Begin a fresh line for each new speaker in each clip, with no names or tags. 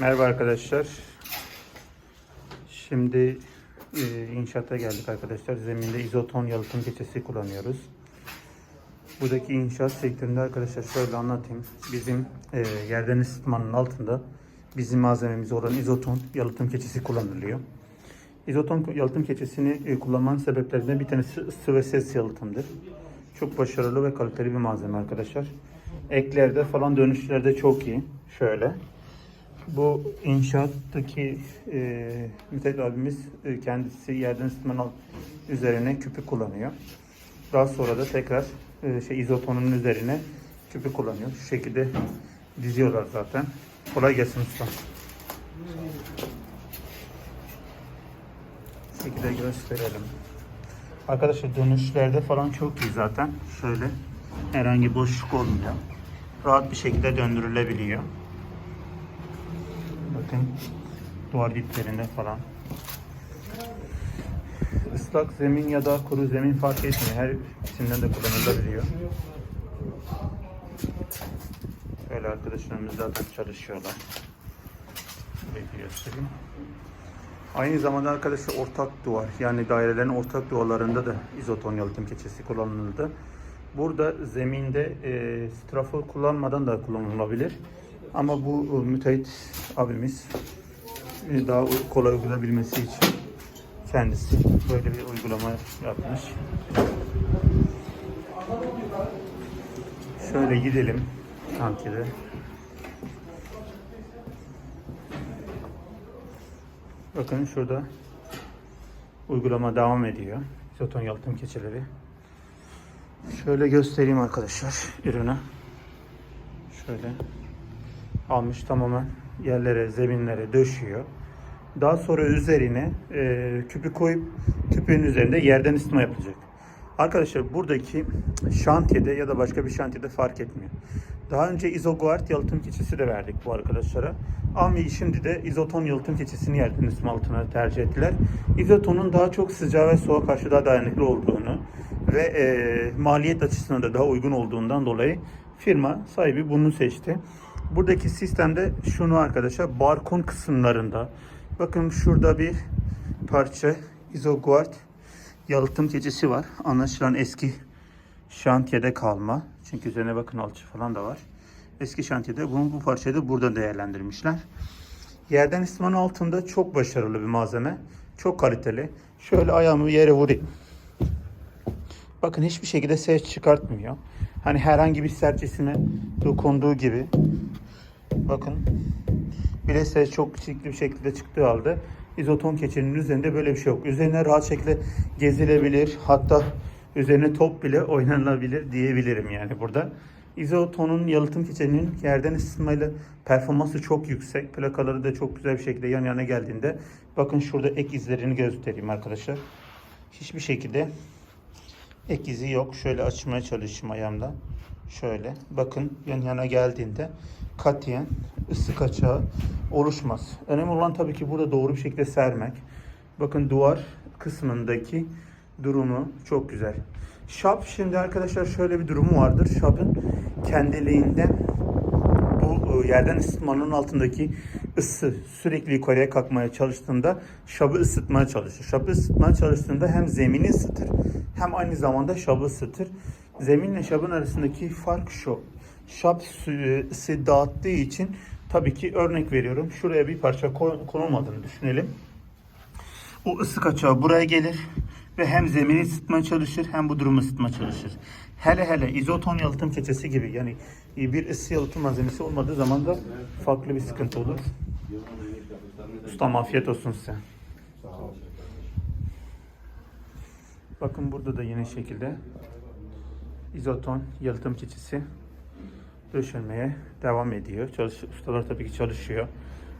Merhaba arkadaşlar. Şimdi e, inşaata geldik arkadaşlar. Zeminde izoton yalıtım keçesi kullanıyoruz. Buradaki inşaat sektöründe arkadaşlar şöyle anlatayım. Bizim e, yerden ısıtmanın altında bizim malzememiz olan izoton yalıtım keçesi kullanılıyor. İzoton yalıtım keçesini e, kullanmanın sebeplerinden bir tanesi ısı ve ses yalıtımdır. Çok başarılı ve kaliteli bir malzeme arkadaşlar. Eklerde falan dönüşlerde çok iyi. Şöyle. Bu inşaattaki e, Mithat abimiz e, kendisi yerden ısıtmanın alt- üzerine küpü kullanıyor. Daha sonra da tekrar e, şey izotonun üzerine küpü kullanıyor. Şu şekilde diziyorlar zaten. Kolay gelsin usta. Şu şekilde gösterelim. Arkadaşlar dönüşlerde falan çok iyi zaten. Şöyle herhangi boşluk olmuyor. Rahat bir şekilde döndürülebiliyor. Bakın duvar diplerinde falan. Islak zemin ya da kuru zemin fark etmiyor. Her ikisinden de kullanılabiliyor. Öyle arkadaşlarımız zaten çalışıyorlar. Göstereyim. Aynı zamanda arkadaşlar ortak duvar yani dairelerin ortak duvarlarında da izoton yalıtım keçesi kullanıldı. Burada zeminde e, strafor kullanmadan da kullanılabilir. Ama bu e, müteahhit abimiz e, daha kolay uygulayabilmesi için kendisi böyle bir uygulama yapmış. Şöyle gidelim şantiyede. Bakın şurada uygulama devam ediyor. Izoton yalıtım keçeleri. Şöyle göstereyim arkadaşlar ürünü. Şöyle almış tamamen yerlere, zeminlere döşüyor. Daha sonra üzerine e, küpü koyup küpün üzerinde yerden ısıtma yapılacak. Arkadaşlar buradaki şantiyede ya da başka bir şantiyede fark etmiyor. Daha önce izoguard yalıtım keçesi de verdik bu arkadaşlara. Ama şimdi de izoton yalıtım keçesini yerden ısıtma altına tercih ettiler. İzotonun daha çok sıcağa ve soğuğa karşı daha dayanıklı olduğunu ve e, maliyet açısından da daha uygun olduğundan dolayı firma sahibi bunu seçti. Buradaki sistemde şunu arkadaşlar barkon kısımlarında bakın şurada bir parça izoguard yalıtım keçesi var. Anlaşılan eski şantiyede kalma. Çünkü üzerine bakın alçı falan da var. Eski şantiyede bunu bu parçayı da burada değerlendirmişler. Yerden ısıtmanın altında çok başarılı bir malzeme. Çok kaliteli. Şöyle ayağımı yere vurayım. Bakın hiçbir şekilde ses çıkartmıyor. Hani herhangi bir serçesine dokunduğu gibi. Bakın. Bile çok çirkli bir şekilde çıktığı halde izoton keçenin üzerinde böyle bir şey yok. Üzerine rahat şekilde gezilebilir. Hatta üzerine top bile oynanabilir diyebilirim yani burada. İzotonun yalıtım keçenin yerden ısıtmayla performansı çok yüksek. Plakaları da çok güzel bir şekilde yan yana geldiğinde bakın şurada ek izlerini göstereyim arkadaşlar. Hiçbir şekilde ek izi yok. Şöyle açmaya çalışayım ayağımda. Şöyle bakın yan yana geldiğinde katiyen ısı kaçağı oluşmaz. Önemli olan tabii ki burada doğru bir şekilde sermek. Bakın duvar kısmındaki durumu çok güzel. Şap şimdi arkadaşlar şöyle bir durumu vardır. Şapın kendiliğinden bu e, yerden ısıtmanın altındaki ısı sürekli yukarıya kalkmaya çalıştığında şabı ısıtmaya çalışır. Şabı ısıtmaya çalıştığında hem zemini ısıtır hem aynı zamanda şabı ısıtır. Zeminle şabın arasındaki fark şu. Şap ısı dağıttığı için tabii ki örnek veriyorum. Şuraya bir parça konulmadığını düşünelim. O ısı kaçağı buraya gelir ve hem zemini ısıtmaya çalışır hem bu durumu ısıtmaya çalışır. Hele hele izoton yalıtım keçesi gibi yani bir ısı yalıtım malzemesi olmadığı zaman da farklı bir sıkıntı olur. Ustam afiyet olsun size. Bakın burada da yine şekilde izoton yalıtım keçesi döşenmeye devam ediyor. Çalış, ustalar tabii ki çalışıyor.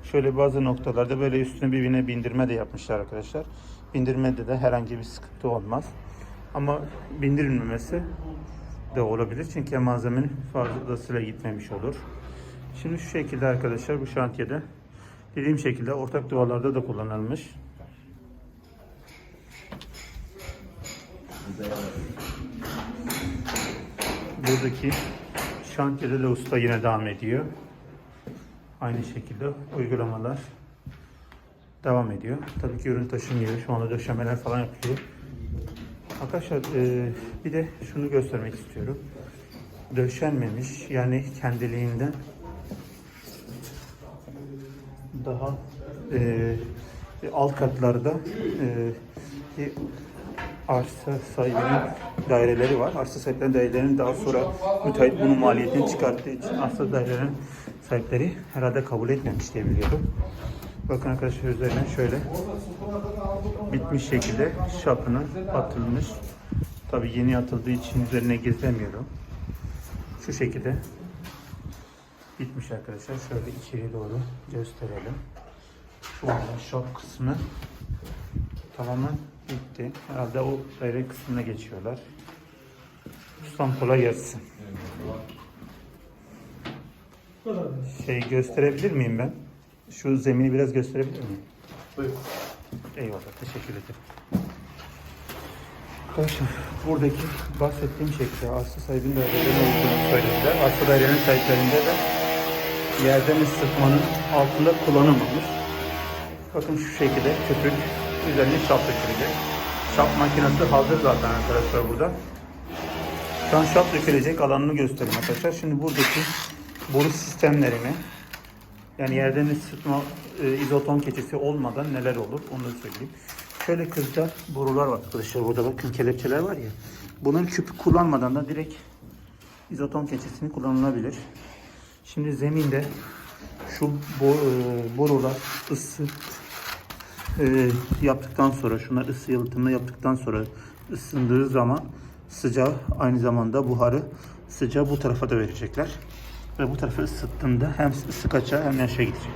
Şöyle bazı noktalarda böyle üstüne birbirine bindirme de yapmışlar arkadaşlar. Bindirmede de herhangi bir sıkıntı olmaz. Ama bindirilmemesi de olabilir. Çünkü malzemenin fazlasıyla gitmemiş olur. Şimdi şu şekilde arkadaşlar bu şantiyede dediğim şekilde ortak duvarlarda da kullanılmış. Buradaki şantiyede de usta yine devam ediyor. aynı şekilde uygulamalar devam ediyor. Tabii ki ürün taşınmıyor. Şu anda döşemeler falan yapılıyor. Arkadaşlar e, bir de şunu göstermek istiyorum. Döşenmemiş yani kendiliğinden daha e, alt katlarda e, bir arsa sahibinin daireleri var. Arsa sahiplerinin dairelerinin daha sonra müteahhit bunun maliyetini çıkarttığı için arsa dairelerin sahipleri herhalde kabul etmemiş diye biliyorum. Bakın arkadaşlar üzerine şöyle bitmiş şekilde şapını atılmış. Tabi yeni atıldığı için üzerine gezemiyorum. Şu şekilde bitmiş arkadaşlar. Şöyle içeri doğru gösterelim. Şu anda şap kısmı tamamen bitti. Herhalde o daire kısmına geçiyorlar. Ustam kolay gelsin. Şey gösterebilir miyim ben? Şu zemini biraz gösterebilir miyim?
Buyur.
Eyvallah, teşekkür ederim. Arkadaşlar, buradaki bahsettiğim şekilde arsa sahibinin dairelerinin olduğunu söylediler. Arsa dairenin sahiplerinde de yerden ısıtmanın altında kullanılmamış. Bakın şu şekilde köpük üzerine şap dökülecek. Şap makinesi hazır zaten arkadaşlar burada. Şu an şap dökülecek alanını göstereyim arkadaşlar. Şimdi buradaki boru sistemlerini yani yerden ısıtma e, izoton keçesi olmadan neler olur onu söyleyeyim. Şöyle kızda borular var arkadaşlar. Burada bakın kelepçeler var ya. Bunun küpü kullanmadan da direkt izoton keçesini kullanılabilir. Şimdi zeminde şu bo, e, borular ısı e, yaptıktan sonra şunlar ısı yalıtımını yaptıktan sonra ısındığı zaman sıcağı aynı zamanda buharı sıcağı bu tarafa da verecekler. Ve bu tarafı ısıttığında hem ısı kaçağı hem de aşağı gidecek.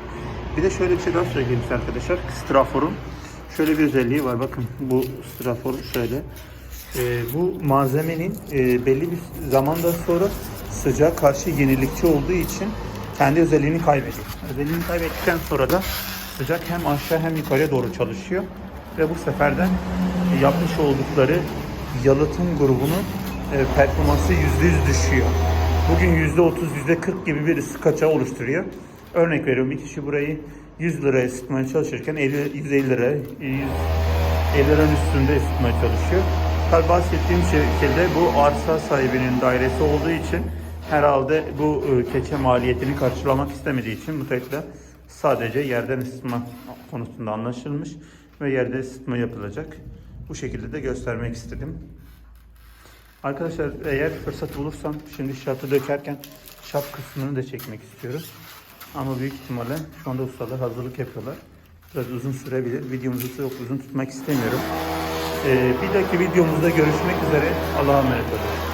Bir de şöyle bir şey daha söyleyeyim size arkadaşlar. Straforun şöyle bir özelliği var. Bakın bu strafor şöyle. Ee, bu malzemenin e, belli bir zamandan sonra sıcağa karşı yenilikçi olduğu için kendi özelliğini kaybediyor. Özelliğini kaybettikten sonra da sıcak hem aşağı hem yukarıya doğru çalışıyor. Ve bu seferden yapmış oldukları yalıtım grubunun e, performansı %100 düşüyor. Bugün %30, %40 gibi bir kaçağı oluşturuyor. Örnek veriyorum bir kişi burayı 100 liraya ısıtmaya çalışırken 50, 150 lira, 100, 50 liranın üstünde ısıtmaya çalışıyor. Tabi bahsettiğim şekilde bu arsa sahibinin dairesi olduğu için herhalde bu e, keçe maliyetini karşılamak istemediği için müteahhitle sadece yerden ısıtma konusunda anlaşılmış ve yerde ısıtma yapılacak. Bu şekilde de göstermek istedim. Arkadaşlar eğer fırsat bulursam şimdi şartı dökerken şap kısmını da çekmek istiyorum. Ama büyük ihtimalle şu anda ustalar hazırlık yapıyorlar. Biraz uzun sürebilir. Videomuzu çok uzun tutmak istemiyorum. Ee, bir dahaki videomuzda görüşmek üzere. Allah'a emanet olun.